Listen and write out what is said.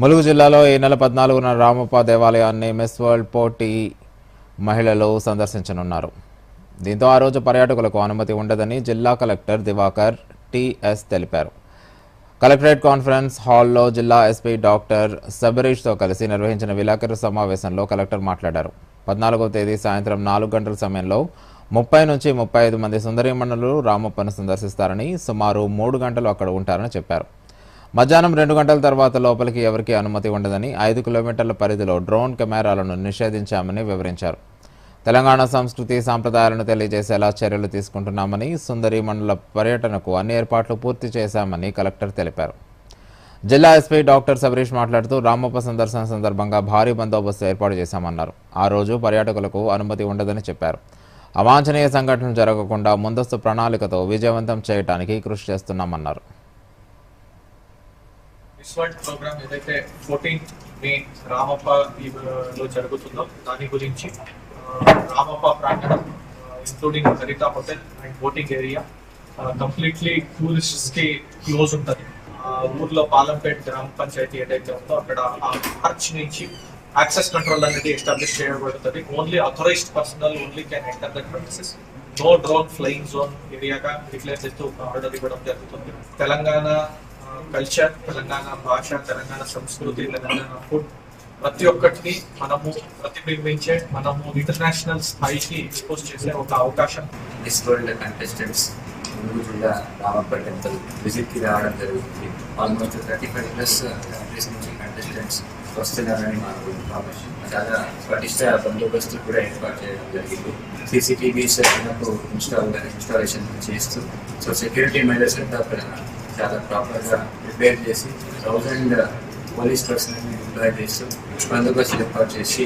ములుగు జిల్లాలో ఈ నెల పద్నాలుగున రామప్ప దేవాలయాన్ని మిస్ వరల్డ్ పోటీ మహిళలు సందర్శించనున్నారు. దీంతో ఆ రోజు పర్యాటకులకు అనుమతి ఉండదని జిల్లా కలెక్టర్ దివాకర్ టిఎస్ తెలిపారు. కలెక్టరేట్ కాన్ఫరెన్స్ హాల్లో జిల్లా ఎస్పీ డాక్టర్ సబరీష్తో కలిసి నిర్వహించిన విలేకరుల సమావేశంలో కలెక్టర్ మాట్లాడారు. పద్నాలుగవ తేదీ సాయంత్రం నాలుగు గంటల సమయంలో ముప్పై నుంచి ముప్పై ఐదు మంది సుందరీమణులు రామప్పను సందర్శిస్తారని సుమారు మూడు గంటలు అక్కడ ఉంటారని చెప్పారు. మధ్యాహ్నం రెండు గంటల తర్వాత లోపలికి ఎవరికీ అనుమతి ఉండదని ఐదు కిలోమీటర్ల పరిధిలో డ్రోన్ కెమెరాలను నిషేధించామని వివరించారు. తెలంగాణ సంస్కృతి సాంప్రదాయాలను తెలియజేసేలా చర్యలు తీసుకుంటున్నామని సుందరి మండల పర్యటనకు అన్ని ఏర్పాట్లు పూర్తి చేశామని కలెక్టర్ తెలిపారు. జిల్లా ఎస్పీ డాక్టర్ సబరీష్ మాట్లాడుతూ రామప్ప సందర్శన సందర్భంగా భారీ బందోబస్తు ఏర్పాటు చేశామన్నారు. ఆ రోజు పర్యాటకులకు అనుమతి ఉండదని చెప్పారు. అవాంఛనీయ సంఘటనలు జరగకుండా ముందస్తు ప్రణాళికతో విజయవంతం చేయడానికి కృషి చేస్తున్నామన్నారు. మిస్ వరల్డ్ ప్రోగ్రామ్ ఏదైతే ఫోర్టీన్ మే రామప్ప ఈ- లో జరుగుతుందో దాని గురించి రామప్ప ప్రాంగణం including Haritha hotel and boating area completely టూరిస్ట్స్కి close ఉంటుంది. ఊర్లో పాలంపేట్ గ్రామ పంచాయతీ ఏదైతే ఉందో అక్కడ ఆ మార్చ్ నుంచి యాక్సెస్ కంట్రోల్ అనేది ఎస్టాబ్లిష్ చేయబడుతుంది. Only authorised personnel only can enter that premises no drone flying zone ఏరియాగా declare చేస్తూ ఆర్డర్ ఇవ్వడం జరుగుతుంది. తెలంగాణ కల్చర్ తెలంగాణ భాష తెలంగాణ సంస్కృతి తెలంగాణ ఫుడ్. ప్రతి ఒక్కటిని మనము ప్రతిబింబించే మనము ఇంటర్నేషనల్ స్థాయికి ఎక్స్పోజ్ చేసే ఒక అవకాశం. మిస్ కంటెస్టెంట్స్ ములుగు జిల్లా రామప్ప టెంపుల్ విజిట్కి రావడం జరుగుతుంది. Almost thirty five plus countries నుంచి కంటెస్టెంట్స్ వస్తున్నారని మాకు ఇన్ఫర్మేషన్. చాలా పటిష్ట బందోబస్తు కూడా ఏర్పాటు చేయడం జరిగింది. సీసీటీవీస్ మనకు ఇన్స్టాల్ ఇన్స్టాలేషన్ చేస్తూ సో సెక్యూరిటీ మెజర్స్ అంతా అక్కడ చాలా ప్రాపర్గా ప్రిపేర్ చేసి థౌజండ్ పోలీస్ పర్సన్ ఎంప్లాయ్ చేసి బందోబస్తు ఏర్పాటు చేసి